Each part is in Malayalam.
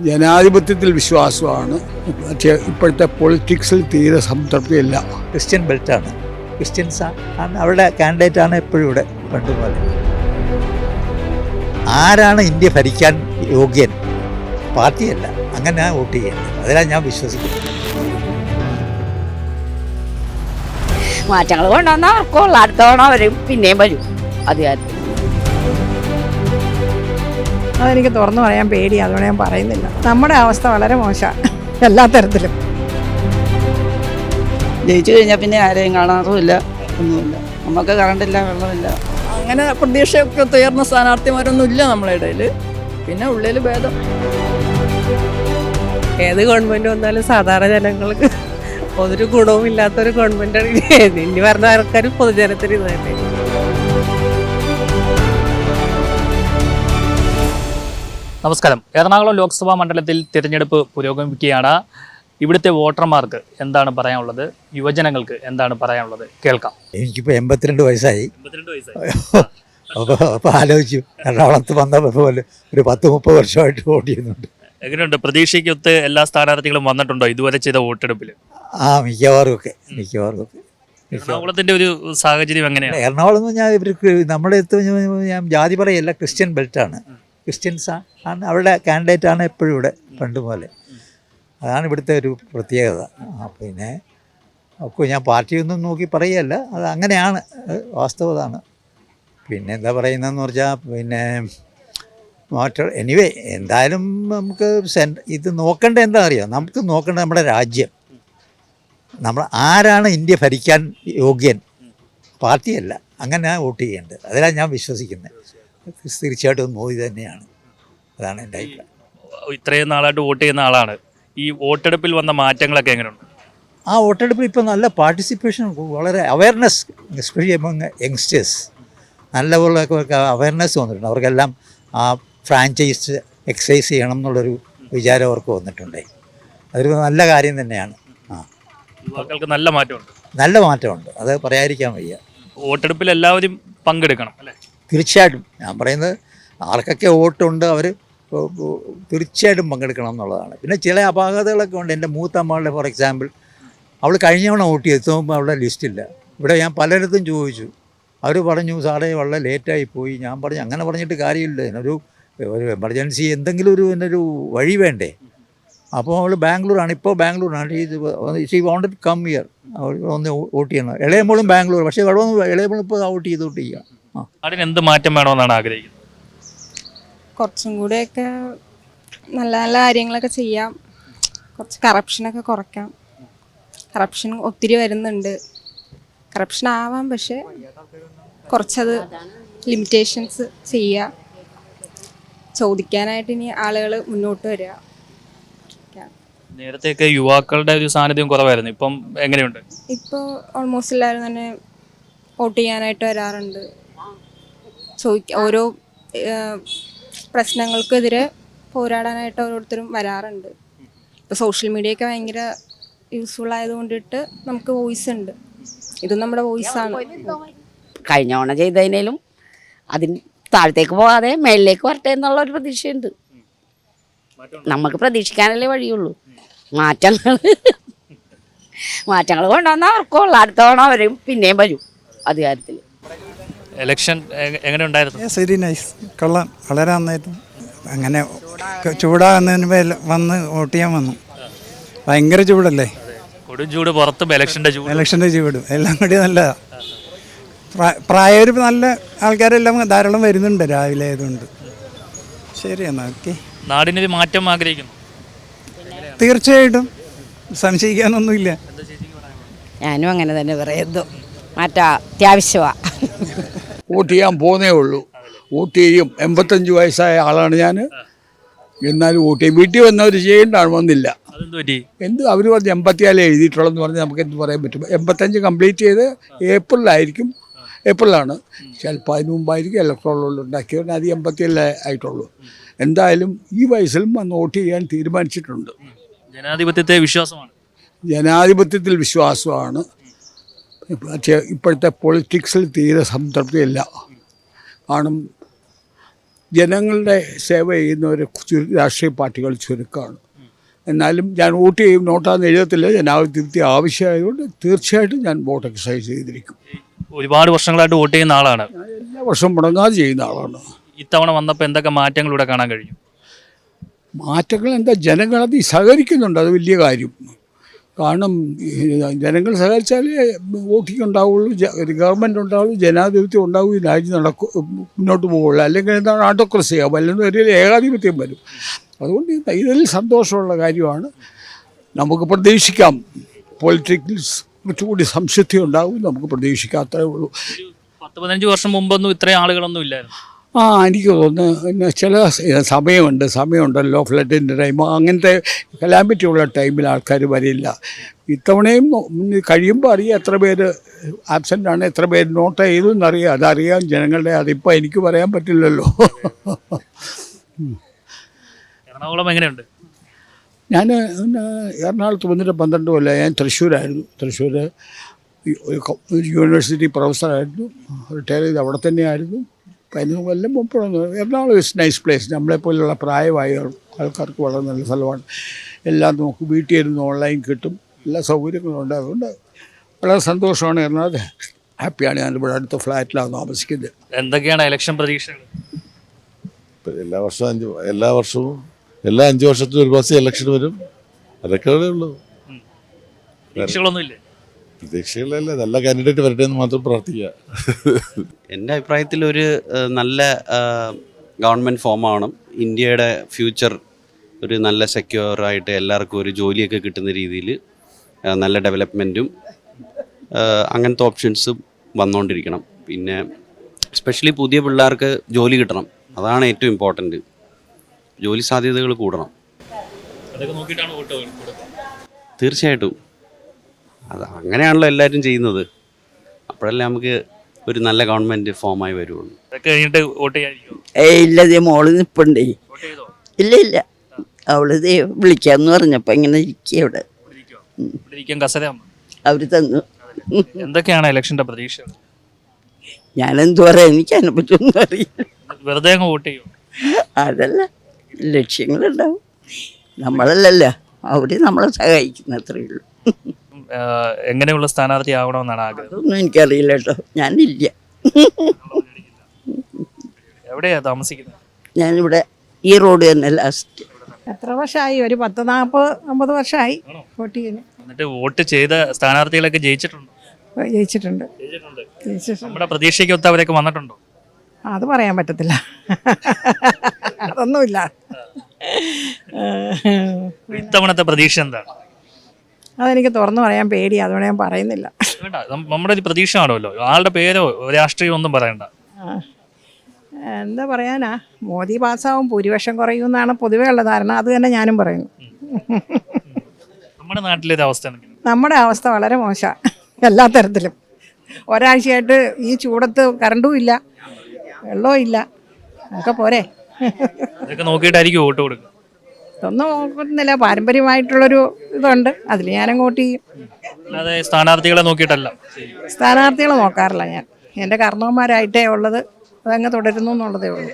ജനാധിപത്യത്തിൽ വിശ്വാസമാണ്. പക്ഷേ ഇപ്പോഴത്തെ പൊളിറ്റിക്സിൽ തീരെ സംതൃപ്തിയില്ല. ക്രിസ്ത്യൻ ബെൽറ്റാണ്. ക്രിസ്ത്യൻസ് ആണ് അവരുടെ കാൻഡിഡേറ്റ് ആണ് എപ്പോഴും ഇവിടെ കണ്ടുപോലെ ആരാണ് ഇന്ത്യ ഭരിക്കാൻ യോഗ്യൻ? പാർട്ടിയല്ല. അങ്ങനെ ഞാൻ വോട്ട് ചെയ്യുന്നത് അതിലാണ് ഞാൻ വിശ്വസിക്കുന്നത്. മാറ്റങ്ങൾ കൊണ്ടുവന്നാൽ അവർക്കുള്ള അടുത്തവണ വരും പിന്നെയും വരും. അധികാരത്തിൽ അതെനിക്ക് തുറന്നു പറയാൻ പേടി അതുകൊണ്ട് ഞാൻ പറയുന്നില്ല. നമ്മുടെ അവസ്ഥ വളരെ മോശമാണ് എല്ലാ തരത്തിലും. ജയിച്ചു കഴിഞ്ഞാൽ പിന്നെ ആരെയും കാണാറുമില്ല ഒന്നുമില്ല. നമുക്ക് കറണ്ടില്ല വെള്ളമില്ല. അങ്ങനെ പ്രതീക്ഷയൊക്കെ ഉയർന്ന സ്ഥാനാർത്ഥിമാരൊന്നും ഇല്ല നമ്മളെ ഇടയിൽ പിന്നെ ഉള്ളിൽ ഭേദം. ഏത് ഗവൺമെന്റ് വന്നാലും സാധാരണ ജനങ്ങൾക്ക് ഒരു ഗുണവും ഇല്ലാത്തൊരു ഗവൺമെന്റാണ്. ഇനി വരുന്ന ആൾക്കാർ പൊതുജനത്തിന് ഇത് തന്നെ. നമസ്കാരം. എറണാകുളം ലോക്സഭാ മണ്ഡലത്തിൽ തിരഞ്ഞെടുപ്പ് പുരോഗമിക്കുകയാണ്. ഇവിടുത്തെ വോട്ടർമാർക്ക് എന്താണ് പറയാനുള്ളത്? യുവജനങ്ങൾക്ക് എന്താണ് പറയാനുള്ളത്? കേൾക്കാം. എനിക്കിപ്പോൾ എൺപത്തിരണ്ട് വയസ്സായി. അപ്പോൾ അപ്പോൾ ആലോചിച്ചു. എറണാകുളത്ത് വന്ന പോലെ ഒരു പത്ത് മുപ്പത് വർഷമായിട്ട് വോട്ട് ചെയ്യുന്നുണ്ട്. എങ്ങനെയുണ്ട്? പ്രതീക്ഷയ്ക്കൊത്ത് എല്ലാ സ്ഥാനാർത്ഥികളും വന്നിട്ടുണ്ടോ ഇതുവരെ ചെയ്ത വോട്ടെടുപ്പിൽ ആ മിക്കവാറും ഒക്കെ മിക്കവാറും ഒക്കെ എറണാകുളത്തിന്റെ എറണാകുളത്തിന്റെ ഒരു സാഹചര്യം എങ്ങനെയാണ്? എറണാകുളം എന്ന് പറഞ്ഞാൽ ഇവർക്ക് നമ്മുടെ അടുത്ത് ഞാൻ ജാതി പറയല്ല ക്രിസ്ത്യൻ ബെൽറ്റാണ്. ക്രിസ്ത്യൻസ്. ആണ് അവരുടെ കാൻഡിഡേറ്റ് ആണ് എപ്പോഴും ഇവിടെ പണ്ട് പോലെ അതാണ് ഇവിടുത്തെ ഒരു പ്രത്യേകത. പിന്നെ ഒക്കെ ഞാൻ പാർട്ടിയൊന്നും നോക്കി പറയല്ല. അത് അങ്ങനെയാണ്. വാസ്തവതാണ്. പിന്നെ എന്താ പറയുന്നതെന്ന് പറഞ്ഞാൽ പിന്നെ മാറ്റ. എനിവേ എന്തായാലും നമുക്ക് സെൻട്ര ഇത് നോക്കേണ്ട എന്താ അറിയാം? നമുക്ക് നോക്കേണ്ട നമ്മുടെ രാജ്യം. നമ്മൾ ആരാണ് ഇന്ത്യ ഭരിക്കാൻ യോഗ്യൻ? പാർട്ടിയല്ല. അങ്ങനെ വോട്ട് ചെയ്യേണ്ടത്. അതിലാണ് ഞാൻ വിശ്വസിക്കുന്നത്. തീർച്ചയായിട്ടും മോദി തന്നെയാണ്. അതാണ് എന്റെ അഭിപ്രായം. ഇത്രയും നാളായിട്ട് വോട്ട് ചെയ്യുന്ന ആളാണ്. ഈ വോട്ടെടുപ്പിൽ വന്ന മാറ്റങ്ങളൊക്കെ എങ്ങനെയുണ്ട്? ആ വോട്ടെടുപ്പിൽ ഇപ്പോൾ നല്ല പാർട്ടിസിപ്പേഷൻ വളരെ അവയർനെസ് എസ്പെഷ്യലി എമംഗ് യങ്സ്റ്റേഴ്സ് നല്ലപോലെ അവയർനെസ് വന്നിട്ടുണ്ട്. അവർക്കെല്ലാം ആ ഫ്രാഞ്ചൈസ് എക്സൈസ് ചെയ്യണം എന്നുള്ളൊരു വിചാരം അവർക്ക് വന്നിട്ടുണ്ട്. അതൊരു നല്ല കാര്യം തന്നെയാണ്. ആ. യുവാക്കൾക്ക് നല്ല മാറ്റമുണ്ട്. നല്ല മാറ്റമുണ്ട്. അത് പറയാതിരിക്കാൻ വയ്യ. വോട്ടെടുപ്പിൽ എല്ലാവരും പങ്കെടുക്കണം അല്ലേ? തീർച്ചയായിട്ടും. ഞാൻ പറയുന്നത് ആർക്കൊക്കെ വോട്ടുണ്ട് അവർ തീർച്ചയായിട്ടും പങ്കെടുക്കണം എന്നുള്ളതാണ്. പിന്നെ ചില അപാകതകളൊക്കെ ഉണ്ട്. എന്റെ മൂത്ത അമ്മളുടെ ഫോർ എക്സാമ്പിൾ അവൾ കഴിഞ്ഞ തവണ വോട്ട് എത്തുമ്പോൾ അവളുടെ ലിസ്റ്റില്ല ഇവിടെ ഞാൻ പലയിടത്തും ചോദിച്ചു. അവർ പറഞ്ഞു സാറേ വളരെ ലേറ്റായി പോയി. ഞാൻ പറഞ്ഞു അങ്ങനെ പറഞ്ഞിട്ട് കാര്യമില്ല. ഇതിനൊരു ഒരു എമർജൻസി എന്തെങ്കിലും ഒരു എന്നൊരു വഴി വേണ്ടേ? അപ്പോൾ അവൾ ബാംഗ്ലൂരാണ്. ഇപ്പോൾ ബാംഗ്ലൂരാണ്. ഷീ വോണ്ടഡ് കം ഇയർ ഒന്ന് വോട്ട് ചെയ്യണം. ഇളയമോളും ബാംഗ്ലൂർ പക്ഷേ ഇളയമോളും ഇപ്പോൾ വോട്ട് ചെയ്ത് വോട്ട് ചെയ്യുക നാടിന് എന്ത് മാറ്റം വേണമെന്നാണ് ആഗ്രഹിക്കുന്നത്? കുറച്ചും കൂടെയൊക്കെ നല്ല നല്ല കാര്യങ്ങളൊക്കെ ചെയ്യാം. കുറച്ച് കറപ്ഷനൊക്കെ കുറയ്ക്കാം. കറപ്ഷൻ ഒത്തിരി വരുന്നുണ്ട്. കറപ്ഷൻ ആവാം പക്ഷെ കുറച്ചത് ലിമിറ്റേഷൻസ് ചെയ്യുക ചോദിക്കാനായിട്ട് ഇനി ആളുകൾ മുന്നോട്ട് വരിക. നേരത്തെയൊക്കെ യുവാക്കളുടെ ഒരു സാന്നിധ്യം കുറവായിരുന്നു. ഇപ്പം എങ്ങനെയുണ്ട്? ഇപ്പോൾ ഓൾമോസ്റ്റ് എല്ലാവരും തന്നെ വോട്ട് ചെയ്യാനായിട്ട് വരാറുണ്ട്. ചോദിക്ക ഓരോ പ്രശ്നങ്ങൾക്കെതിരെ പോരാടാനായിട്ട് ഓരോരുത്തരും വരാറുണ്ട്. ഇപ്പോൾ സോഷ്യൽ മീഡിയ ഒക്കെ ഭയങ്കര യൂസ്ഫുൾ ആയതുകൊണ്ടിട്ട് നമുക്ക് വോയിസ് ഉണ്ട്. ഇത് നമ്മുടെ വോയിസ് ആണ്. കഴിഞ്ഞ തവണ ചെയ്തതിനേലും അതിന് താഴത്തേക്ക് പോകാതെ മേളിലേക്ക് വരട്ടെ എന്നുള്ള ഒരു പ്രതീക്ഷയുണ്ട്. നമുക്ക് പ്രതീക്ഷിക്കാനല്ലേ വഴിയുള്ളൂ. മാറ്റങ്ങൾ മാറ്റങ്ങൾ കൊണ്ടുവന്നാൽ അവർക്കുള്ള അടുത്ത തവണ വരും പിന്നെയും വരും അധികാരത്തിൽ ഇലക്ഷൻ എങ്ങനെ ഉണ്ടായിരുന്നു? ശരി നൈസ്. കൊള്ളാം. വളരെ നന്നായിരുന്നു അങ്ങനെ ചൂടാകുന്നതിന് വന്ന് വോട്ട് ചെയ്യാൻ വന്നു. ഭയങ്കര ചൂടല്ലേ? കൊടും ചൂട് പുറത്തും എലക്ഷന്റെ ചൂട്. ഇലക്ഷന്റെ ചൂട്. എല്ലാം കൂടി നല്ലതാണ് പ്രായവർ നല്ല ആൾക്കാരെല്ലാം ധാരാളം വരുന്നുണ്ട് രാവിലെ ആയതുകൊണ്ട്. ശരി എന്നാൽ ഓക്കെ. നാടിനൊരു മാറ്റം ആഗ്രഹിക്കുന്നു. തീർച്ചയായിട്ടും. സംശയിക്കാനൊന്നുമില്ല. ഞാനും അങ്ങനെ തന്നെ പറയുന്നു. മാറ്റാ അത്യാവശ്യമാണ് വോട്ട് ചെയ്യാൻ പോകുന്നേ ഉള്ളൂ. വോട്ട് ചെയ്യും എൺപത്തഞ്ച് വയസ്സായ ആളാണ് ഞാൻ എന്നാലും വോട്ട് ചെയ്യും വീട്ടിൽ വന്നവർ ചെയ്യേണ്ടാണ് വന്നില്ല. എന്ത് അവർ പറഞ്ഞ് എൺപത്തിയാലേ എഴുതിയിട്ടുള്ളതെന്ന് പറഞ്ഞ് നമുക്ക് എന്ത് പറയാൻ പറ്റും. എൺപത്തഞ്ച് കംപ്ലീറ്റ് ചെയ്ത് ഏപ്രിലായിരിക്കും. ഏപ്രിലാണ്. ചിലപ്പോൾ അതിന് മുമ്പായിരിക്കും ഇലക്ട്രോളുകൾ ഉണ്ടാക്കിയത്. അത് എൺപത്തിയല്ലേ ആയിട്ടുള്ളൂ. എന്തായാലും ഈ വയസ്സിലും വന്ന് വോട്ട് ചെയ്യാൻ തീരുമാനിച്ചിട്ടുണ്ട്. ജനാധിപത്യത്തെ വിശ്വാസമാണ്. ജനാധിപത്യത്തിൽ വിശ്വാസമാണ്. പക്ഷേ ഇപ്പോഴത്തെ പൊളിറ്റിക്സിൽ തീരെ സംതൃപ്തിയില്ല. കാരണം ജനങ്ങളുടെ സേവ ചെയ്യുന്ന ഒരു രാഷ്ട്രീയ പാർട്ടികൾ ചുരുക്കമാണ് എന്നാലും ഞാൻ വോട്ട് ചെയ്യും നോട്ടാന്ന് എഴുതത്തില്ല ജനാധിപത്യ ആവശ്യമായതുകൊണ്ട് തീർച്ചയായിട്ടും ഞാൻ വോട്ട് എക്സസൈസ് ചെയ്തിരിക്കും. ഒരുപാട് വർഷങ്ങളായിട്ട് വോട്ട് ചെയ്യുന്ന ആളാണ്. എല്ലാ വർഷവും മുടങ്ങാതെ ചെയ്യുന്ന ആളാണ്. ഇത്തവണ വന്നപ്പോൾ എന്തൊക്കെ മാറ്റങ്ങൾ ഇവിടെ കാണാൻ കഴിഞ്ഞു മാറ്റങ്ങൾ എന്താ? ജനങ്ങളത് സഹകരിക്കുന്നുണ്ട് അത് വലിയ കാര്യം. കാരണം ജനങ്ങൾ സഹകരിച്ചാലേ വോട്ടിംഗ് ഉണ്ടാവുള്ളൂ ഗവൺമെന്റ് ഉണ്ടാവുള്ളൂ ജനാധിപത്യം ഉണ്ടാവും ഈ രാജ്യം നടക്കു മുന്നോട്ട് പോകുള്ളൂ അല്ലെങ്കിൽ എന്താണ് ആട്ടോക്രസി ആവും അല്ലെങ്കിൽ ഒരു ഏകാധിപത്യം വരും. അതുകൊണ്ട് ഇത് ഇതിൽ സന്തോഷമുള്ള കാര്യമാണ്. നമുക്ക് പ്രതീക്ഷിക്കാം പൊളിറ്റിക്സ് കുറച്ചുകൂടി സംശുദ്ധി ഉണ്ടാവും നമുക്ക് പ്രതീക്ഷിക്കാം അത്രേ ഉള്ളൂ. പത്ത് പതിനഞ്ച് വർഷം മുമ്പൊന്നും ഇത്രയും ആളുകളൊന്നും ഇല്ലായിരുന്നു. ആ എനിക്ക് തോന്നുന്നു ചില സമയമുണ്ട് സമയമുണ്ടല്ലോ ഫ്ലഡിന്റെ ടൈം അങ്ങനത്തെ കലാമിറ്റി ഉള്ള ടൈമിൽ ആൾക്കാർ വരില്ല ഇത്തവണയും കഴിയുമ്പോൾ അറിയാം എത്ര പേര് ആബ്സെന്റ് ആണ് എത്ര പേര് നോട്ട് ചെയ്തു എന്നറിയാം അതറിയാം ജനങ്ങളുടെ അതിപ്പോൾ എനിക്ക് പറയാൻ പറ്റില്ലല്ലോ എറണാകുളം എങ്ങനെയുണ്ട് ഞാൻ എറണാകുളത്ത് വന്നിട്ട് പന്ത്രണ്ട് കൊല്ലം ഞാൻ തൃശ്ശൂരായിരുന്നു തൃശ്ശൂർ യൂണിവേഴ്സിറ്റി പ്രൊഫസറായിരുന്നു റിട്ടയർ ചെയ്ത് അവിടെ തന്നെയായിരുന്നു പതിനൊന്ന് കൊല്ലം മുമ്പോഴൊന്നും എറണാകുളം ഇസ് നൈസ് പ്ലേസ് നമ്മളെപ്പോലുള്ള പ്രായമായ ആൾക്കാർക്ക് വളരെ നല്ല സ്ഥലമാണ്. എല്ലാം നമുക്ക് വീട്ടിൽ ഇരുന്ന് ഓൺലൈൻ കിട്ടും. എല്ലാ സൗകര്യങ്ങളും ഉണ്ട്. അതുകൊണ്ട് വളരെ സന്തോഷമാണ് എറണാകുളത്ത് ഹാപ്പിയാണ് ഞാൻ ഇവിടെ അടുത്ത ഫ്ലാറ്റിലാണ് താമസിക്കുന്നത്. എന്തൊക്കെയാണ് ഇലക്ഷൻ പ്രതീക്ഷകൾ? ഇപ്പം എല്ലാ വർഷവും അഞ്ച് എല്ലാ വർഷവും എല്ലാ അഞ്ച് വർഷത്തിലും ഒരു പ്രാവശ്യം ഇലക്ഷൻ വരും. അതൊക്കെ ഉള്ളൂ. പ്രതീക്ഷകളൊന്നുമില്ല? പ്രതീക്ഷകളല്ല. നല്ല കാൻഡിഡേറ്റ് വരട്ടെ എന്ന് മാത്രം പ്രാർത്ഥിക്കുക. എന്റെ അഭിപ്രായത്തിൽ ഒരു നല്ല ഗവൺമെന്റ് ഫോമാണ്. ആവണം ഇന്ത്യയുടെ ഫ്യൂച്ചർ ഒരു നല്ല സെക്യൂറായിട്ട് എല്ലാവർക്കും ഒരു ജോലിയൊക്കെ കിട്ടുന്ന രീതിയിൽ നല്ല ഡെവലപ്മെന്റും അങ്ങനത്തെ ഓപ്ഷൻസും വന്നുകൊണ്ടിരിക്കണം പിന്നെ സ്പെഷ്യലി പുതിയ പിള്ളേർക്ക് ജോലി കിട്ടണം. അതാണ് ഏറ്റവും ഇമ്പോർട്ടന്റ് ജോലി സാധ്യതകൾ കൂടണം. തീർച്ചയായിട്ടും. അത് അങ്ങനെയാണല്ലോ എല്ലാവരും ചെയ്യുന്നത്. അപ്പോഴല്ലേ നമുക്ക് ഒരു നല്ല ഗവൺമെന്റ് ഫോമായി വരുള്ളൂ. അതൊക്കെ കഴിഞ്ഞിട്ട് വോട്ട് ചെയ്യാതിരിക്കും ഏയ് ഇല്ലതേ മോൾ നിപ്പുണ്ടേ. വോട്ട് ചെയ്തോ? ഇല്ല ഇല്ല. അവൾ ദേ വിളിക്കാന്ന് പറഞ്ഞപ്പോ ഇങ്ങനെ ഇരിക്കുക ഇവിടെ. ഇരിക്കുവോ? ഇവിടെ ഇരിക്കാൻ കസരയാകുമ്പോൾ അവർ തന്നു. എന്തൊക്കെയാണ് ഇലക്ഷന്റെ പ്രതീക്ഷകൾ? ഞാനെന്തു പറയാ എനിക്ക് അതിനെ പറ്റൊന്നും അറിയില്ല. വെറുതെ അങ്ങ് വോട്ട് ചെയ്യും അതല്ല ലക്ഷ്യങ്ങളുണ്ടാവും. നമ്മളല്ലല്ലോ അവർ നമ്മളെ സഹായിക്കുന്ന അത്രയേ ഉള്ളൂ. എങ്ങനെയുള്ള സ്ഥാനാർത്ഥി ആവണമെന്നാണ് ആഗ്രഹം? അതൊന്നും എനിക്കറിയില്ല കേട്ടോ. ഞാനില്ല. എവിടെയാ താമസിക്കുന്നത്? ഞാനിവിടെ ഈ റോഡ് തന്നെ ലാസ്റ്റ് എത്ര വർഷമായി? ഒരു പത്ത് നാൽപ്പത് അമ്പത് വർഷമായി വോട്ട് ചെയ്യുന്നു. എന്നിട്ട് വോട്ട് ചെയ്ത സ്ഥാനാർത്ഥികളൊക്കെ ജയിച്ചിട്ടുണ്ടോ? ജയിച്ചിട്ടുണ്ട്. ജയിച്ചിട്ടുണ്ട്. ജയിച്ചിട്ടുണ്ട്. നമ്മുടെ പ്രതീക്ഷയ്ക്കൊത്ത് അവരൊക്കെ വന്നിട്ടുണ്ടോ? അത് പറയാൻ പറ്റത്തില്ല. അതൊന്നുമില്ല. ഇത്തവണത്തെ പ്രതീക്ഷ എന്താണ്? അതെനിക്ക് തുറന്നു പറയാൻ പേടി അതുകൊണ്ട് ഞാൻ പറയുന്നില്ല. വേണ്ട നം- നമ്മുടെ ഒരു പ്രതീക്ഷ ആണല്ലോ ആളുടെ പേരോ രാഷ്ട്രീയം ഒന്നും പറയണ്ട. ആ. എന്താ പറയാനാ മോദി പാസ്സാവും ഭൂരിപക്ഷം കുറയും എന്നാണ് പൊതുവേ ഉള്ള ധാരണ അത് തന്നെ ഞാനും പറയുന്നു. നമ്മുടെ നാട്ടിലെ ഒരു അവസ്ഥ എന്തെങ്കിലും നമ്മുടെ അവസ്ഥ വളരെ മോശമാണ് എല്ലാ തരത്തിലും. ഒരാഴ്ചയായിട്ട് ഈ ചൂടത്ത് കറണ്ടും ഇല്ല വെള്ളവും ഇല്ല ഒക്കെ പോരെ. ഇതൊക്കെ നോക്കിയിട്ടായിരിക്കും വോട്ട് കൊടുക്കുക. ഇതൊന്നും നോക്കുന്നില്ല പാരമ്പര്യമായിട്ടുള്ളൊരു ഇതുണ്ട്. അതിൽ ഞാൻ അങ്ങോട്ട് ചെയ്യും അല്ലാതെ സ്ഥാനാർത്ഥികളെ നോക്കിയിട്ടല്ല. സ്ഥാനാർത്ഥികളെ നോക്കാറില്ല ഞാൻ. എന്റെ കർണവന്മാരായിട്ടേ ഉള്ളത്. അതങ്ങ് തുടരുന്നു എന്നുള്ളതേ ഉള്ളൂ.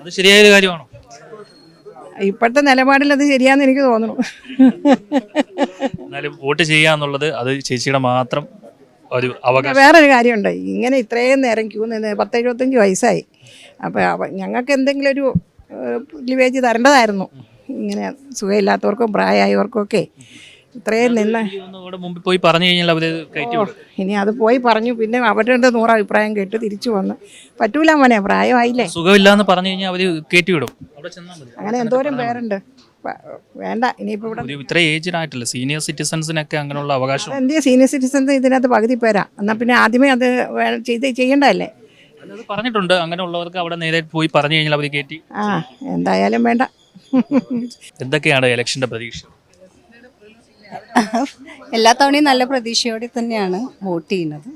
അത് ശരിയായ ഒരു കാര്യമാണോ? ഇപ്പോഴത്തെ നിലപാടിൽ അത് ശരിയാന്ന് എനിക്ക് തോന്നുന്നു. എന്നാലും വോട്ട് ചെയ്യാന്നുള്ളത് അത് ചേച്ചിയുടെ മാത്രം ഒരു അവകാശം. വേറൊരു കാര്യമുണ്ട്. ഇങ്ങനെ ഇത്രയും നേരം ക്യൂ നിന്ന് പത്ത് എഴുപത്തഞ്ച് വയസ്സായി അപ്പോൾ ഞങ്ങൾക്ക് എന്തെങ്കിലും ഒരു ലിവേജ് തരേണ്ടതായിരുന്നു. ഇങ്ങനെ സുഖമില്ലാത്തവർക്കും പ്രായമായവർക്കും ഒക്കെ ഇത്രയും നിന്ന് മുമ്പിൽ പോയി പറഞ്ഞു കഴിഞ്ഞാൽ ഇനി അത് പോയി പറഞ്ഞു. പിന്നെ അവരുടെ നൂറ് അഭിപ്രായം കേട്ട് തിരിച്ചു വന്ന്. പറ്റൂല മോനെ പ്രായമായില്ലേ? സുഖമില്ലാന്ന് പറഞ്ഞു കഴിഞ്ഞാൽ കയറ്റി വിടും. അങ്ങനെ എന്തോരം പേരുണ്ട്. വേണ്ട ഇനിയിപ്പോ ഇവിടെ ഇത്ര ഏജ്ഡ് ആയിട്ടില്ല. സീനിയർ സിറ്റിസൺസിനൊക്കെ അങ്ങനെയുള്ള അവകാശം. എന്തിനാ സീനിയർ സിറ്റിസൺസ് ഇതിനകത്ത് പകുതി പേരാ? എന്നാൽ പിന്നെ ആദ്യമേ അത് ചെയ്ത് ചെയ്യണ്ടല്ലേ പറഞ്ഞിട്ടുണ്ട്. അങ്ങനെയുള്ളവർക്ക് അവിടെ നേരെ പോയി പറഞ്ഞു കഴിഞ്ഞാൽ അവർ കയറ്റി ആ എന്തായാലും വേണ്ട. എന്തൊക്കെയാണ് ഇലക്ഷന്റെ പ്രതീക്ഷ? എല്ലാ തവണയും നല്ല പ്രതീക്ഷയോടെ തന്നെയാണ് വോട്ട് ചെയ്യുന്നത്.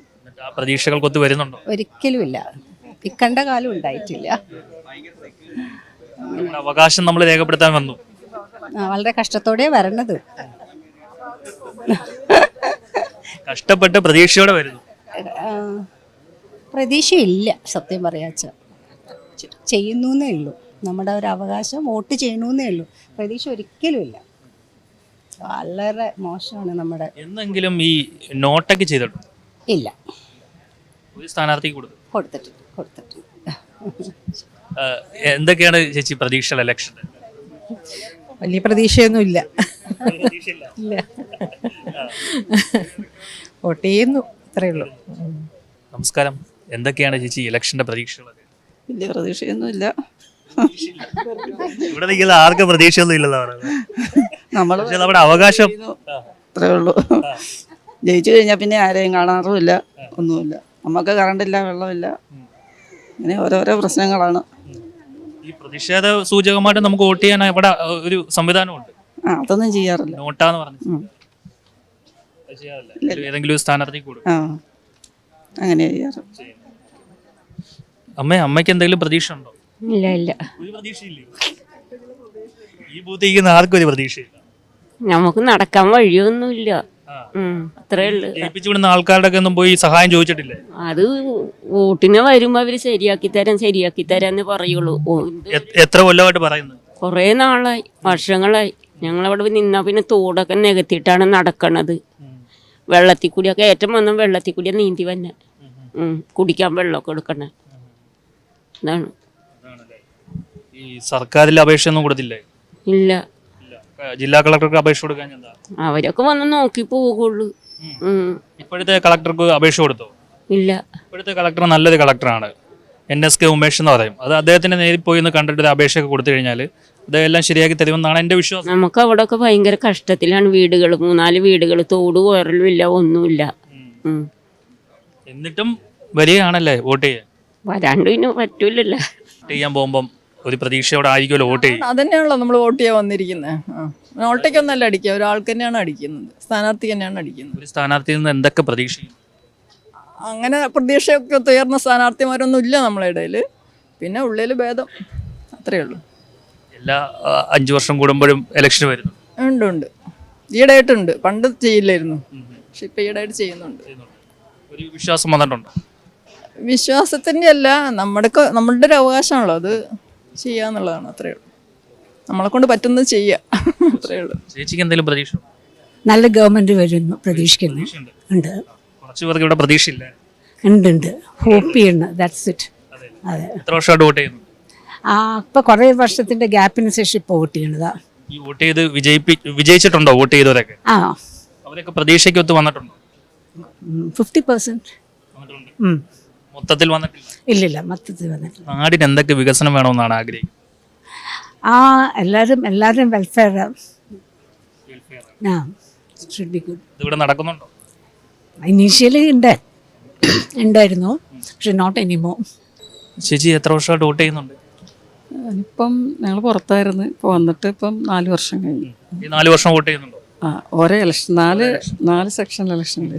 ആ പ്രതീക്ഷകൾക്കൊത്ത് വരുന്നുണ്ടോ? ഒരിക്കലുമില്ല. ഇക്കണ്ട കാലം ഉണ്ടായിട്ടില്ല. നമ്മുടെ അവകാശം നമ്മൾ രേഖപ്പെടുത്താൻ വന്നു. ആ, വളരെ കഷ്ടത്തോടെ വരണത്. കഷ്ടപ്പെട്ട് പ്രതീക്ഷയോടെ വരുന്നു. ആ, പ്രതീക്ഷയില്ല സത്യം പറയാച്ച. ചെയ്യുന്നു എന്നേ ഉള്ളൂ. നമ്മുടെ ഒരു അവകാശം വോട്ട് ചെയ്യണമെന്നേ ഉള്ളൂ. പ്രതീക്ഷ ഒരിക്കലുമില്ല. വളരെ മോശമാണ് നമ്മുടെ എന്നെങ്കിലും ഈ നോട്ടൊക്കെ ചെയ്തിട്ടുണ്ട്? ഇല്ല. ഒരു സ്ഥാനാർത്ഥിക്ക് കൊടുത്തു. കൊടുത്തിട്ടുണ്ട് കൊടുത്തിട്ടുണ്ട്. എന്തൊക്കെയാണ് ചേച്ചി പ്രതീക്ഷകൾ ഇലക്ഷൻ വലിയ പ്രതീക്ഷയൊന്നും ഇല്ല ഇല്ല. വോട്ട് ചെയ്യുന്നു അത്രേ ഉള്ളൂ. നമസ്കാരം. എന്തൊക്കെയാണ് ചേച്ചി ഇലക്ഷന്റെ പ്രതീക്ഷകളൊക്കെ? വലിയ പ്രതീക്ഷയൊന്നുമില്ല. ഇവിടെ നിൽക്കുന്ന ആർക്കും പ്രതീക്ഷയൊന്നും ഇല്ലെന്നാണ് നമ്മൾ പക്ഷെ നമ്മുടെ അവകാശം അത്രേ ഉള്ളൂ. ജയിച്ചു കഴിഞ്ഞാൽ പിന്നെ ആരെയും കാണാറുമില്ല ഒന്നുമില്ല. നമുക്ക് കറണ്ടില്ല വെള്ളമില്ല. ഇങ്ങനെ ഓരോരോ പ്രശ്നങ്ങളാണ്. ഈ പ്രതിഷേധ സൂചകമായിട്ട് നമുക്ക് വോട്ട് ചെയ്യാൻ ഇവിടെ ഒരു സംവിധാനമുണ്ട്. ആ അതൊന്നും ചെയ്യാറില്ല. നോട്ടാന്ന് പറഞ്ഞു. ഏതെങ്കിലും സ്ഥാനാർത്ഥി കൂടും. അങ്ങനെ ചെയ്യാറ്. അമ്മ അമ്മയ്ക്ക് എന്തെങ്കിലും പ്രതീക്ഷ ഉണ്ടോ ഇല്ല ഇല്ല. ഒരു പ്രതീക്ഷയില്ലേ. ഈ ബൂത്ത് ഇരിക്കുന്ന ആർക്കും ഒരു പ്രതീക്ഷയില്ല. നമുക്ക് നടക്കാൻ വഴിയൊന്നുമില്ല. അത്രേ ഉള്ളു. ജയിപ്പിച്ചു ആൾക്കാരുടെ ഒക്കെ ഒന്നും പോയി സഹായം ചോദിച്ചിട്ടില്ലേ? അത് വോട്ടിന് വരുമ്പോ അവർ ശരിയാക്കി തരാൻ ശരിയാക്കി തരാന്ന് പറയുള്ളൂ. എത്ര കൊല്ലമായിട്ട് പറയുന്നു? കുറേ നാളായി വർഷങ്ങളായി. ഞങ്ങൾ ഞങ്ങളവിടെ നിന്നാ പിന്നെ തോടൊക്കെ നികത്തിയിട്ടാണ് നടക്കണത്. വെള്ളത്തിൽ കൂടിയൊക്കെ ഏറ്റവും വന്ന വെള്ളത്തിൽ കൂടിയാ നീന്തി വന്നെ. ഉം, കുടിക്കാൻ വെള്ളമൊക്കെ എടുക്കണേ. ഇതാണ്. ഈ സർക്കാരിൽ അപേക്ഷ ഒന്നും കൊടുത്തില്ലേ? ഇല്ല. ജില്ലാ കളക്ടർക്ക് അപേക്ഷ കൊടുക്കാൻ എന്താ? അവരൊക്കെ വന്ന് നോക്കി പോകുള്ളൂ ഇപ്പോഴത്തെ കളക്ടർക്ക് അപേക്ഷ കൊടുത്തോ? ഇല്ല. ഇപ്പോഴത്തെ കളക്ടർ നല്ലൊരു കളക്ടറാണ്. എൻ എസ് കെ ഉമേഷ് എന്ന് പറയും. അത് അദ്ദേഹത്തിന് നേരിൽ പോയി ഒന്ന് കണ്ടിട്ട് ഒരു അപേക്ഷയൊക്കെ കൊടുത്തു കഴിഞ്ഞാൽ അതെല്ലാം ശരിയാക്കി തരുമെന്നാണ് എന്റെ വിശ്വാസം. നമുക്ക് അവിടെയൊക്കെ ഭയങ്കര കഷ്ടത്തിലാണ് വീടുകൾ മൂന്നാൽ വീടുകൾ തോട് കോരലും ഇല്ല ഒന്നുമില്ല. എന്നിട്ടും വരികയാണല്ലേ വോട്ട് ചെയ്യാൻ? വരാണ്ട് പിന്നെ പറ്റൂലല്ലോ. ചെയ്യാൻ പോകുമ്പം ഒരു പ്രതീക്ഷയോടെ ആയിരിക്കുമല്ലോ വോട്ട് ചെയ്യും. അതന്നെയാണല്ലോ നമ്മൾ വോട്ട് ചെയ്യാൻ വന്നിരിക്കുന്നത് നോട്ടയ്ക്കൊന്നല്ല അടിക്കുക. ഒരാൾക്ക് തന്നെയാണ് അടിക്കുന്നത്. സ്ഥാനാർത്ഥി തന്നെയാണ് അടിക്കുന്നത്. ഒരു സ്ഥാനാർത്ഥിയിൽ നിന്ന് എന്തൊക്കെ പ്രതീക്ഷ അങ്ങനെ പ്രതീക്ഷയൊക്കെ ഉയർന്ന സ്ഥാനാർത്ഥിമാരൊന്നും ഇല്ല നമ്മളെ ഇടയിൽ പിന്നെ ഉള്ളിൽ ഭേദം. അത്രയേ ഉള്ളൂ. എല്ലാ അഞ്ചു അഞ്ച് വർഷം കൂടുമ്പോഴും ഇലക്ഷൻ വരുന്നു ഉണ്ട് ഉണ്ട്. ഈടായിട്ടുണ്ട് പണ്ട് ചെയ്യില്ലായിരുന്നു. പക്ഷെ ഇപ്പം ഈടായിട്ട് ചെയ്യുന്നുണ്ട്. ഒരു വിശ്വാസം വന്നിട്ടുണ്ടോ? വിശ്വാസത്തിന്റെ അല്ല നമ്മുടെ നമ്മളുടെ ഒരു അവകാശമാണല്ലോ അത്. ചെയ്യാന്നുള്ളതാണ് അത്രേ ഉള്ളൂ. നമ്മളെ കൊണ്ട് പറ്റുന്നത് ചെയ്യുക അത്രേ ഉള്ളൂ. ചേച്ചിക്ക് എന്തെങ്കിലും പ്രതീക്ഷ നല്ല ഗവൺമെന്റ് വരുന്നു പ്രതീക്ഷിക്കുന്നു. ഉണ്ട്. കുറച്ച് പേർക്ക് ഇവിടെ പ്രതീക്ഷയില്ല. ഉണ്ട് ഉണ്ട്. ഹോപ്പ് ചെയ്യുന്നു ദാറ്റ്സ് ഇറ്റ് അതെ. എത്ര വർഷമായിട്ട് വോട്ട് ചെയ്യുന്നു? ആ ഇപ്പൊ കുറേ വർഷത്തിന്റെ ഗ്യാപ്പിന് ശേഷം ഇപ്പൊ വോട്ട് ചെയ്യണതാ ഈ വോട്ട് ചെയ്ത് വിജയിപ്പി വിജയിച്ചിട്ടുണ്ടോ വോട്ട് ചെയ്തവരൊക്കെ? ആ. അവരൊക്കെ പ്രതീക്ഷയ്ക്കൊത്ത് വന്നിട്ടുണ്ടോ? ഫിഫ്റ്റി പെർസെന്റ് മൊത്തത്തിൽ വന്നിട്ടില്ല. ഇല്ലില്ല മൊത്തത്തിൽ വന്നിട്ടില്ല. നാടിന് എന്തൊക്കെ വികസനം വേണമെന്നാണ് ആഗ്രഹിക്കുന്നത്? ആ എല്ലാവരും എല്ലാവരും വെൽഫെയർ ആ. ഷുഡ് ബി ഗുഡ് ഇതിവിടെ നടക്കുന്നുണ്ടോ? ഇനീഷ്യലി ഉണ്ട്. ഉണ്ടായിരുന്നു പക്ഷെ നോട്ട് എനിമോ ചേച്ചി എത്ര വർഷമായിട്ട് വോട്ട് ചെയ്യുന്നുണ്ട്? ഇപ്പം ഞങ്ങൾ പുറത്തായിരുന്നു. ഇപ്പോൾ വന്നിട്ട് ഇപ്പം നാല് വർഷം കഴിഞ്ഞു. ഈ നാല് വർഷം വോട്ട് ചെയ്യുന്നുണ്ടോ? ആ ഒരേ ഇലക്ഷൻ നാല് നാല് സെക്ഷൻ ഇലക്ഷനിൽ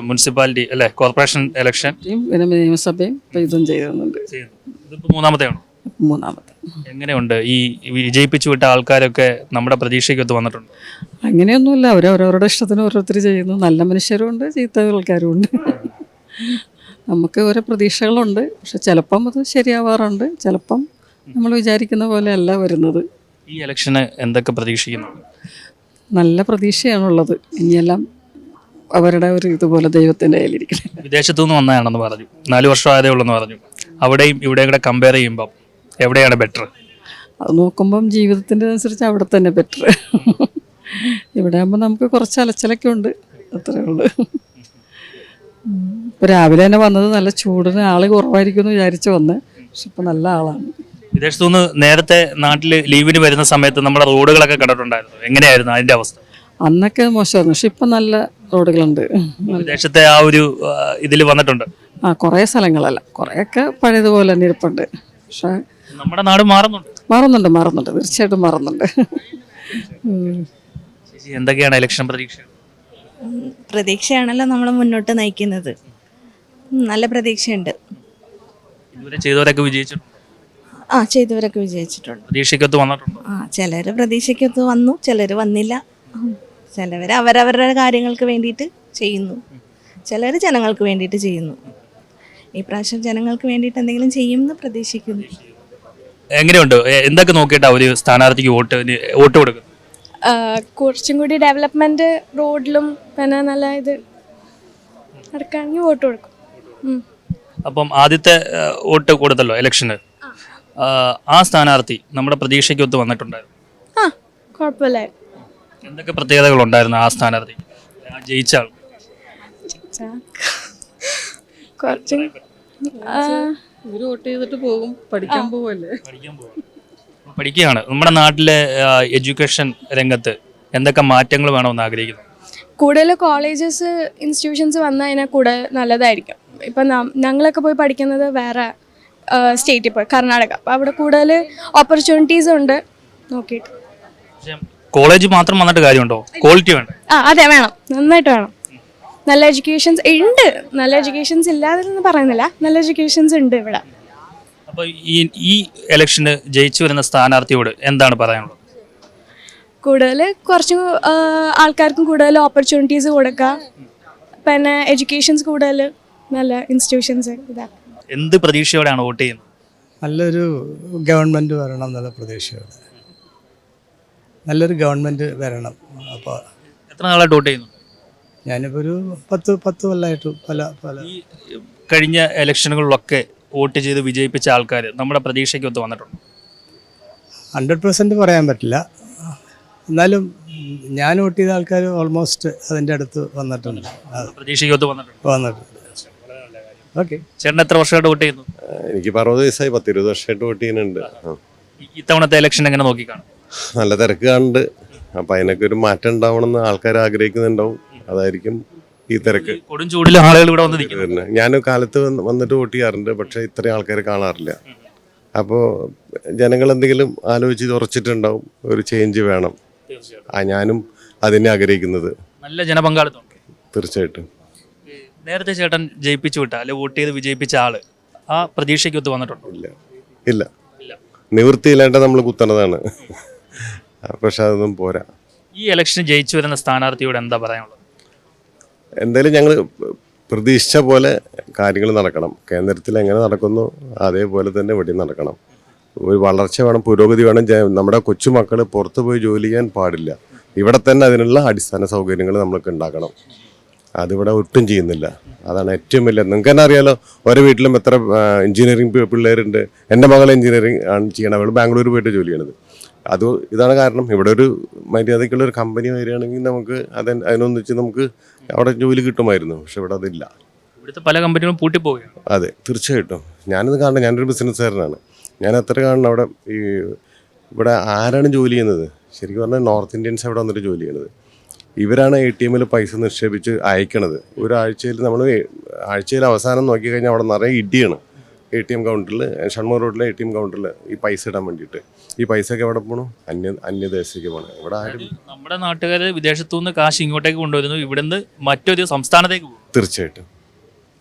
മുനിസിപ്പാലിറ്റി അല്ലെ കോർപ്പറേഷൻ ഇലക്ഷൻ പിന്നെ നിയമസഭയും ഇപ്പം ഇതും ചെയ്തിരുന്നുണ്ട് മൂന്നാമത്തെയാണോ മൂന്നാമത്തെ എങ്ങനെയുണ്ട്? ഈ വിജയിപ്പിച്ചു വിട്ട ആൾക്കാരൊക്കെ നമ്മുടെ പ്രതീക്ഷയ്ക്കൊത്ത് വന്നിട്ടുണ്ട്. അങ്ങനെയൊന്നുമില്ല. അവരവരവരുടെ ഇഷ്ടത്തിന് ഓരോരുത്തർ ചെയ്യുന്നു. നല്ല മനുഷ്യരും ഉണ്ട് ചീത്ത ആൾക്കാരും ഉണ്ട്. നമുക്ക് ഓരോ പ്രതീക്ഷകളുണ്ട്. പക്ഷെ ചിലപ്പം അത് ശരിയാവാറുണ്ട്. ചിലപ്പം നമ്മൾ വിചാരിക്കുന്ന പോലെ അല്ല വരുന്നത്. ഈ ഇലക്ഷന് എന്തൊക്കെ പ്രതീക്ഷിക്കുന്നു? നല്ല പ്രതീക്ഷയാണുള്ളത്. ഇനിയെല്ലാം അവരുടെ ഒരു ഇതുപോലെ ദൈവത്തിന്റെ കയ്യിലിരിക്കണം വിദേശത്തു നിന്ന് വന്നതാണെന്ന് പറഞ്ഞു. നാല് വർഷം ആയതേ ഉള്ളെന്ന് പറഞ്ഞു. അവിടെയും ഇവിടെയും കൂടെ കമ്പയർ ചെയ്യുമ്പോൾ എവിടെയാണ് ബെറ്റർ അത് നോക്കുമ്പം ജീവിതത്തിന്റെ അനുസരിച്ച് അവിടെ തന്നെ ബെറ്റർ ഇവിടെ ആകുമ്പോൾ നമുക്ക് കുറച്ച് അലച്ചിലൊക്കെ ഉണ്ട്. അത്രേ ഉള്ളൂ. ഇപ്പോൾ രാവിലെ തന്നെ വന്നത് നല്ല ചൂടിന് ആൾ കുറവായിരിക്കും എന്ന് വിചാരിച്ച് വന്ന്. പക്ഷെ ഇപ്പം നല്ല ആളാണ്. വിദേശത്തു നിന്ന് നേരത്തെ നാട്ടിൽ ലീവിന് വരുന്ന സമയത്ത് നമ്മുടെ റോഡുകളൊക്കെ കണ്ടിട്ടുണ്ടായിരുന്നു. എങ്ങനെയായിരുന്നു അതിന്റെ അവസ്ഥ? അന്നൊക്കെ മോശമായിരുന്നു. പക്ഷെ ഇപ്പം നല്ല റോഡുകളുണ്ട്. വിദേശത്തെ ആ ഒരു ഇതിൽ വന്നിട്ടുണ്ട്. ആ കുറേ സ്ഥലങ്ങളല്ല. കുറേയൊക്കെ പഴയതുപോലെ തന്നെ ഇരിപ്പുണ്ട്. പക്ഷേ നമ്മുടെ നാട് മാറുന്നുണ്ട്. മാറുന്നുണ്ട് മാറുന്നുണ്ട്. തീർച്ചയായിട്ടും മാറുന്നുണ്ട്. ചേച്ചി എന്തൊക്കെയാണ് ഇലക്ഷൻ പ്രതീക്ഷ? പ്രതീക്ഷയാണല്ലോ നമ്മളെ മുന്നോട്ട് നയിക്കുന്നത്. നല്ല പ്രതീക്ഷയുണ്ട്. ഇതുവരെ ചെയ്തവരൊക്കെ വിജയിച്ചിട്ടുണ്ട്. ആ ചെയ്തവരൊക്കെ വിജയിച്ചിട്ടുണ്ട്. പ്രതീക്ഷയ്ക്കൊത്ത് വന്നിട്ടുണ്ട്. ആ ചിലർ പ്രതീക്ഷയ്ക്കൊത്ത് വന്നു ചിലർ വന്നില്ല. ചിലവർ അവരവരുടെ കാര്യങ്ങൾക്ക് വേണ്ടിയിട്ട് ചെയ്യുന്നു. ചിലർ ജനങ്ങൾക്ക് വേണ്ടിയിട്ട് ചെയ്യുന്നു. ഈ പ്രാവശ്യം ജനങ്ങൾക്ക് വേണ്ടിയിട്ട് എന്തെങ്കിലും ചെയ്യുമെന്ന് പ്രതീക്ഷിക്കുന്നു. എങ്ങനെയുണ്ട്? എന്തൊക്കെ നോക്കിയിട്ടാ ഒരു സ്ഥാനാർത്ഥിക്ക് വോട്ട് വോട്ട് കൊടുക്കും കുറച്ചും കൂടി ഡെവലപ്മെന്റ് റോഡിലും പിന്നെ നല്ല ഇത് നടക്കുകയാണെങ്കിൽ വോട്ട് കൊടുക്കും. അപ്പം ആദ്യത്തെ വോട്ട് കൊടുത്തല്ലോ ഇലക്ഷന്. ആ, ആ സ്ഥാനാർത്ഥി നമ്മുടെ പ്രതീക്ഷയ്ക്കൊത്ത് വന്നിട്ടുണ്ടായിരുന്നു. ആ കുഴപ്പമില്ലായിരുന്നു എന്തൊക്കെ പ്രത്യേകതകൾ ഉണ്ടായിരുന്നു ആ സ്ഥാനാർത്ഥി? ആ ജയിച്ച ആൾ. കുറച്ചും വോട്ട് ചെയ്തിട്ട് പോകും. പഠിക്കാൻ പോവല്ലേ? പഠിക്കാൻ പോകും പഠിക്കുകയാണ്. നമ്മുടെ നാട്ടിലെ എഡ്യൂക്കേഷൻ രംഗത്ത് എന്തൊക്കെ മാറ്റങ്ങൾ വേണമെന്ന് ആഗ്രഹിക്കുന്നു? കൂടുതൽ കോളേജസ് ഇൻസ്റ്റിറ്റ്യൂഷൻസ് വന്നാൽ അതിനെ കൂടെ നല്ലതായിരിക്കും. ഇപ്പം ഞങ്ങളൊക്കെ പോയി പഠിക്കുന്നത് വേറെ സ്റ്റേറ്റ് പോയി കർണാടക. അപ്പോൾ അവിടെ കൂടുതൽ ഓപ്പർച്യൂണിറ്റീസ് ഉണ്ട്. നോക്കിയിട്ട്. പക്ഷേ കോളേജ് മാത്രം വന്നിട്ട് കാര്യമുണ്ടോ? ക്വാളിറ്റി വേണം ആ അതെ വേണം. നന്നായിട്ട് വേണം. നല്ല എഡ്യൂക്കേഷൻസ് ഉണ്ട്. നല്ല എഡ്യൂക്കേഷൻസ് ഇല്ലാതെന്ന് പറയുന്നില്ല. നല്ല എഡ്യൂക്കേഷൻസ് ഉണ്ട് ഇവിടെ. അപ്പോൾ ഈ ഈ ഇലക്ഷന് ജയിച്ചു വരുന്ന സ്ഥാനാർത്ഥിയോട് എന്താണ് പറയാനുള്ളത്? കൂടുതൽ കുറച്ച് ആൾക്കാർക്കും കൂടുതൽ ഓപ്പർച്യൂണിറ്റീസ് കൊടുക്കുക. പിന്നെ എഡ്യൂക്കേഷൻസ് കൂടുതൽ നല്ല ഇൻസ്റ്റിറ്റ്യൂഷൻസ് ഇതാക്കുക. എന്ത് പ്രതീക്ഷയോടെയാണ് വോട്ട് ചെയ്യുന്നത്? നല്ലൊരു ഗവൺമെന്റ് വരണം എന്നുള്ള പ്രതീക്ഷയോടെ. നല്ലൊരു ഗവൺമെന്റ് വരണം. അപ്പോൾ എത്ര നാളായിട്ട് വോട്ട് ചെയ്യുന്നു? ഞാനിപ്പോൾ ഒരു പത്ത് പത്ത് കൊല്ലമായിട്ട് പല പല. ഈ കഴിഞ്ഞ ഇലക്ഷനുകളിലൊക്കെ വോട്ട് ചെയ്ത് വിജയിപ്പിച്ച ആൾക്കാർ നമ്മുടെ പ്രതീക്ഷയ്ക്കൊത്ത് വന്നിട്ടുണ്ട്? ഹൺഡ്രഡ് പെർസെന്റ് പറയാൻ പറ്റില്ല. എന്നാലും ഞാൻ വോട്ട് ചെയ്ത ആൾക്കാർ ഓൾമോസ്റ്റ് അതിന്റെ അടുത്ത് വന്നിട്ടുണ്ട്. പ്രതീക്ഷയ്ക്കൊത്ത് വന്നിട്ടുണ്ട്. വന്നിട്ടുണ്ട്. ഓക്കെ. ചേട്ടൻ എത്ര വർഷമായിട്ട് വോട്ട് ചെയ്യുന്നു? എനിക്ക് അറുപത് വയസ്സായി പത്തിരുപത് വർഷമായിട്ട് വോട്ട് ചെയ്യുന്നുണ്ട്. ഇത്തവണത്തെ ഇലക്ഷൻ എങ്ങനെ നോക്കിക്കാണും? നല്ല തിരക്ക് കാണുന്നുണ്ട്. അപ്പം അതിനൊക്കെ ഒരു മാറ്റം ഉണ്ടാവണമെന്ന് ആൾക്കാർ ആഗ്രഹിക്കുന്നുണ്ടാവും. അതായിരിക്കും ഈ തിരക്ക്. കൊടും ചൂടിൽ ആളുകൾ ഇവിടെ വന്ന് നിൽക്കുന്നു. പിന്നെ ഞാൻ കാലത്ത് വന്ന് വന്നിട്ട് വോട്ട് ചെയ്യാറുണ്ട്. പക്ഷേ ഇത്രയും ആൾക്കാർ കാണാറില്ല. അപ്പോൾ ജനങ്ങൾ എന്തെങ്കിലും ആലോചിച്ച് ഉറച്ചിട്ടുണ്ടാവും. ഒരു ചേഞ്ച് വേണം. ആ ഞാനും അതിനെ ആഗ്രഹിക്കുന്നത്. നല്ല ജനപങ്കാളിത്തം. തീർച്ചയായിട്ടും. നേരത്തെ ചേട്ടൻ ജയിപ്പിച്ചു വിട്ട അല്ലെ വോട്ട് ചെയ്ത് വിജയിപ്പിച്ച ആൾ ആ പ്രതീക്ഷയ്ക്കൊത്ത് വന്നിട്ടുണ്ടോ? ഇല്ല. ഇല്ല. നിവൃത്തിയില്ലാണ്ട് നമ്മൾ കുത്തണതാണ്. പക്ഷെ അതൊന്നും പോരാ. ഈ ഇലക്ഷൻ ജയിച്ചു വരുന്ന സ്ഥാനാർത്ഥിയോട് എന്താ പറയാനുള്ളത്? എന്തായാലും ഞങ്ങൾ പ്രതീക്ഷിച്ച പോലെ കാര്യങ്ങൾ നടക്കണം. കേന്ദ്രത്തിൽ എങ്ങനെ നടക്കുന്നു അതേപോലെ തന്നെ ഇവിടെ നടക്കണം. ഒരു വളർച്ച വേണം പുരോഗതി വേണം. നമ്മുടെ കൊച്ചുമക്കൾ പുറത്ത് പോയി ജോലി ചെയ്യാൻ പാടില്ല. ഇവിടെ തന്നെ അതിനുള്ള അടിസ്ഥാന സൗകര്യങ്ങൾ നമ്മൾക്ക് ഉണ്ടാക്കണം. അതിവിടെ ഒട്ടും ചെയ്യുന്നില്ല. അതാണ് ഏറ്റവും വലിയ നിങ്ങൾക്ക് തന്നെ അറിയാലോ ഓരോ വീട്ടിലും എത്ര എഞ്ചിനീയറിംഗ് പിള്ളേരുണ്ട്. എന്റെ മകൾ എഞ്ചിനീയറിംഗ് ആണ് ചെയ്യണം അവൾ ബാംഗ്ലൂർ പോയിട്ട് ജോലി ചെയ്യണത്. അത് ഇതാണ് കാരണം. ഇവിടെ ഒരു മര്യാദയ്ക്കുള്ള ഒരു കമ്പനി വരികയാണെങ്കിൽ നമുക്ക് അത് അതിനൊന്നിച്ച് നമുക്ക് അവിടെ ജോലി കിട്ടുമായിരുന്നു. പക്ഷെ ഇവിടെ അതില്ല. ഇവിടുത്തെ പല കമ്പനികളും പൂട്ടിപ്പോവുകയാണ്. അതെ തീർച്ചയായിട്ടും. ഞാനിത് കാണണം ഞാനൊരു ബിസിനസ്സുകാരനാണ് ഞാൻ എത്ര കാണണം അവിടെ ഈ ഇവിടെ ആരാണ് ജോലി ചെയ്യുന്നത്? ശരിക്കും പറഞ്ഞാൽ നോർത്ത് ഇന്ത്യൻസ് അവിടെ വന്നിട്ട് ജോലി ചെയ്യണത് ഇവരാണ് എ ടി എമ്മിൽ പൈസ നിക്ഷേപിച്ച് അയക്കണത്. ഒരാഴ്ചയിൽ നമ്മൾ ആഴ്ചയിൽ അവസാനം നോക്കി കഴിഞ്ഞാൽ അവിടെ നിറയെ ഇടിയാണ്. എ ടി എം കൗണ്ടറിൽ ഷൺമൂർ റോഡിലെ എ ടി എം കൗണ്ടറിൽ ഈ പൈസ ഇടാൻ വേണ്ടിയിട്ട്. ഈ പൈസയൊക്കെ എവിടെ പോകണം അന്യ അന്യദേശത്തേക്ക് പോകണം ഇവിടെ ആരും നമ്മുടെ നാട്ടുകാർ വിദേശത്തു നിന്ന് കാശ് ഇങ്ങോട്ടേക്ക് കൊണ്ടുവരുന്നു. ഇവിടുന്ന് മറ്റൊരു സംസ്ഥാനത്തേക്ക് പോകും. തീർച്ചയായിട്ടും.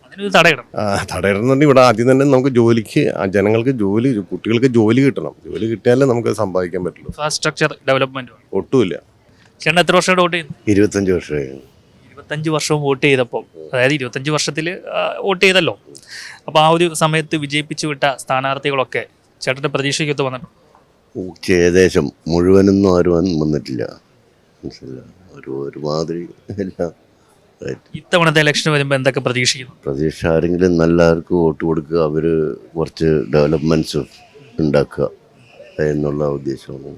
അതിനൊരു തടയിടണം. ആ, തടയിടുന്നുണ്ട് ഇവിടെ ആദ്യം തന്നെ നമുക്ക് ജോലിക്ക് ആ ജനങ്ങൾക്ക് ജോലി കുട്ടികൾക്ക് ജോലി കിട്ടണം. ജോലി കിട്ടിയാലേ നമുക്ക് സമ്പാദിക്കാൻ പറ്റുള്ളൂ. ഇൻഫ്രാസ്ട്രക്ചർ ഡെവലപ്മെന്റ് ഒട്ടുമില്ല. ചേട്ടൻ എത്ര വർഷമായിട്ട് വോട്ട് ചെയ്യുന്നു? ഇരുപത്തഞ്ച് വർഷമായി ഇരുപത്തഞ്ച് വർഷവും വോട്ട് ചെയ്തപ്പോൾ അതായത് ഇരുപത്തഞ്ച് വർഷത്തിൽ വോട്ട് ചെയ്തല്ലോ. അപ്പോൾ ആ ഒരു സമയത്ത് വിജയിപ്പിച്ചു വിട്ട സ്ഥാനാർത്ഥികളൊക്കെ ചേട്ടന്റെ പ്രതീക്ഷയ്ക്കൊത്ത് വന്നിട്ടുണ്ട്. ഏകദേശം മുഴുവനൊന്നും ആരും വന്ന് വന്നിട്ടില്ല? ഒരു ഒരുമാതിരി എല്ലാം. ഇത്തവണത്തെ ഇലക്ഷൻ വരുമ്പോൾ എന്തൊക്കെ പ്രതീക്ഷിക്കുന്നു? പ്രതീക്ഷ ആരെങ്കിലും നല്ല ആൾക്ക് വോട്ട് കൊടുക്കുക അവർ കുറച്ച് ഡെവലപ്മെന്റ്സ് ഉണ്ടാക്കുക എന്നുള്ള ഉദ്ദേശമാണ്.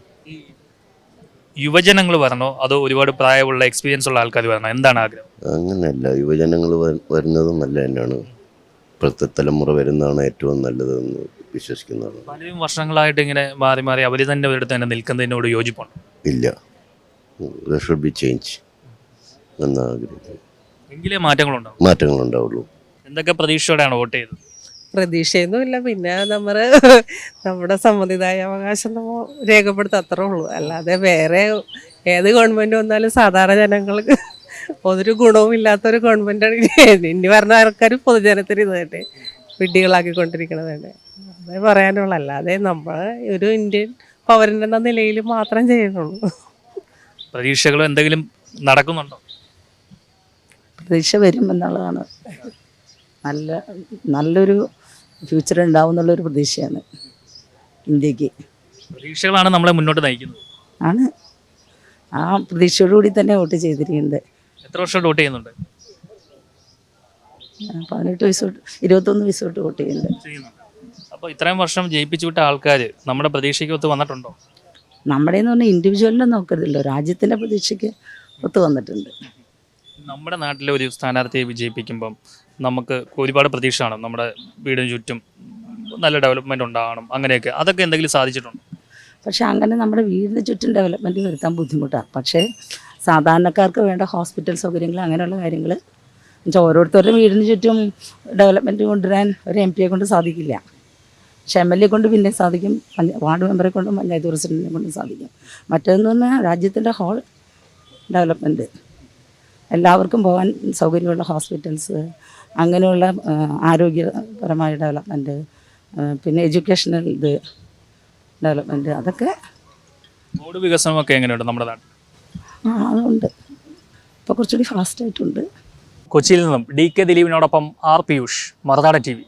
യുവജനങ്ങൾ വരണോ? അതോ ഒരുപാട് പ്രായമുള്ള എക്സ്പീരിയൻസ് ഉള്ള ആൾക്കാർ വരണോ? എന്താണ് ആഗ്രഹം? അങ്ങനെയല്ല യുവജനങ്ങൾ വരുന്നതും നല്ല തന്നെയാണ്. ഇപ്പോഴത്തെ തലമുറ വരുന്നതാണ് ഏറ്റവും നല്ലതെന്ന് വിശ്വസിക്കുന്നതാണ്. പലരും വർഷങ്ങളായിട്ട് ഇങ്ങനെ മാറി മാറി അവർ തന്നെ അവരുടെ തന്നെ നിൽക്കുന്നതിനോട് യോജിപ്പാണ് ഇല്ല. ഷുഡ് ബി ചേഞ്ച് എങ്കിലേ മാറ്റങ്ങളുണ്ടാവും. മാറ്റങ്ങളുണ്ടാവുള്ളൂ. എന്തൊക്കെ പ്രതീക്ഷയോടെയാണ് വോട്ട് ചെയ്തത്? പ്രതീക്ഷയൊന്നുമില്ല. പിന്നെ നമ്മൾ നമ്മുടെ സമ്മതിദായ അവകാശം നമ്മൾ രേഖപ്പെടുത്ത അത്രേ ഉള്ളൂ. അല്ലാതെ വേറെ ഏത് ഗവൺമെന്റ് വന്നാലും സാധാരണ ജനങ്ങൾക്ക് ഒരു ഗുണവും ഇല്ലാത്തൊരു ഗവൺമെന്റാണ് ഇനി വരുന്ന ആൾക്കാർ പൊതുജനത്തിന് ഇത് തന്നെ വിഡ്ഢികളാക്കിക്കൊണ്ടിരിക്കണത് തന്നെ. അതേ പറയാനുള്ളൂ. അല്ലാതെ നമ്മൾ ഒരു ഇന്ത്യൻ പൗരനെന്ന നിലയിൽ മാത്രം ചെയ്യുന്നുള്ളൂ. പ്രതീക്ഷകൾ എന്തെങ്കിലും നടക്കുന്നുണ്ടോ? പ്രതീക്ഷ വരും എന്നുള്ളതാണ്. നല്ല നല്ലൊരു ഫ്യൂച്ചർ ഉണ്ടാവും എന്നുള്ളൊരു പ്രതീക്ഷയാണ് ഇന്ത്യയ്ക്ക്. പ്രതീക്ഷകളാണ് നമ്മളെ മുന്നോട്ട് നയിക്കുന്നത്. ആണ്. ആ പ്രതീക്ഷയോടുകൂടി തന്നെ വോട്ട് ചെയ്തിരിക്കുന്നത് എത്ര വർഷം വോട്ട് ചെയ്യുന്നുണ്ട്? പതിനെട്ട് വയസ്സോട്ട് ഇരുപത്തൊന്ന് വയസ്സോട്ട് വോട്ട് ചെയ്യുന്നുണ്ട്. അപ്പോൾ ഇത്രയും വർഷം ജയിപ്പിച്ചു വിട്ട ആൾക്കാർ നമ്മുടെ പ്രതീക്ഷയ്ക്ക് ഒത്ത് വന്നിട്ടുണ്ടോ? നമ്മുടെ എന്ന് പറഞ്ഞാൽ ഇൻഡിവിജ്വലിനെ നോക്കരുതല്ലോ. രാജ്യത്തിന്റെ പ്രതീക്ഷയ്ക്ക് ഒത്തു വന്നിട്ടുണ്ട്. നമ്മുടെ നാട്ടിലെ ഒരു സ്ഥാനാർത്ഥിയെ വിജയിപ്പിക്കുമ്പം നമുക്ക് ഒരുപാട് പ്രതീക്ഷ ആണ് നമ്മുടെ വീടിന് ചുറ്റും നല്ല ഡെവലപ്മെന്റ് ഉണ്ടാകണം അങ്ങനെയൊക്കെ. അതൊക്കെ എന്തെങ്കിലും സാധിച്ചിട്ടുണ്ടോ? പക്ഷേ അങ്ങനെ നമ്മുടെ വീടിന് ചുറ്റും ഡെവലപ്മെന്റ് വരുത്താൻ ബുദ്ധിമുട്ടാണ് പക്ഷേ സാധാരണക്കാർക്ക് വേണ്ട ഹോസ്പിറ്റൽ സൗകര്യങ്ങൾ അങ്ങനെയുള്ള കാര്യങ്ങൾ എന്നുവെച്ചാൽ ഓരോരുത്തരുടെ വീടിന് ചുറ്റും ഡെവലപ്മെന്റ് കൊണ്ടുവരാൻ ഒരു എം പിയെ കൊണ്ട് സാധിക്കില്ല. പക്ഷെ എം എൽ എ കൊണ്ട് പിന്നെ സാധിക്കും വാർഡ് മെമ്പറെ കൊണ്ടും പഞ്ചായത്ത് പ്രസിഡന്റിനെ കൊണ്ടും സാധിക്കും. മറ്റൊന്ന് പറഞ്ഞാൽ രാജ്യത്തിന്റെ ഹോൾ ഡെവലപ്മെന്റ് എല്ലാവർക്കും പോകാൻ സൗകര്യമുള്ള ഹോസ്പിറ്റൽസ് അങ്ങനെയുള്ള ആരോഗ്യപരമായ ഡെവലപ്മെന്റ് പിന്നെ എഡ്യൂക്കേഷണൽ ഇത് ഡെവലപ്മെന്റ് അതൊക്കെ റോഡ് വികസനമൊക്കെ എങ്ങനെയുണ്ട് നമ്മുടെ നാട്ടിൽ? ആ അതുണ്ട്. ഇപ്പോൾ കുറച്ചുകൂടി ഫാസ്റ്റായിട്ടുണ്ട് കൊച്ചിയിൽ നിന്നും D K ദിലീപിനോടൊപ്പം R Piyush Marunadan T V.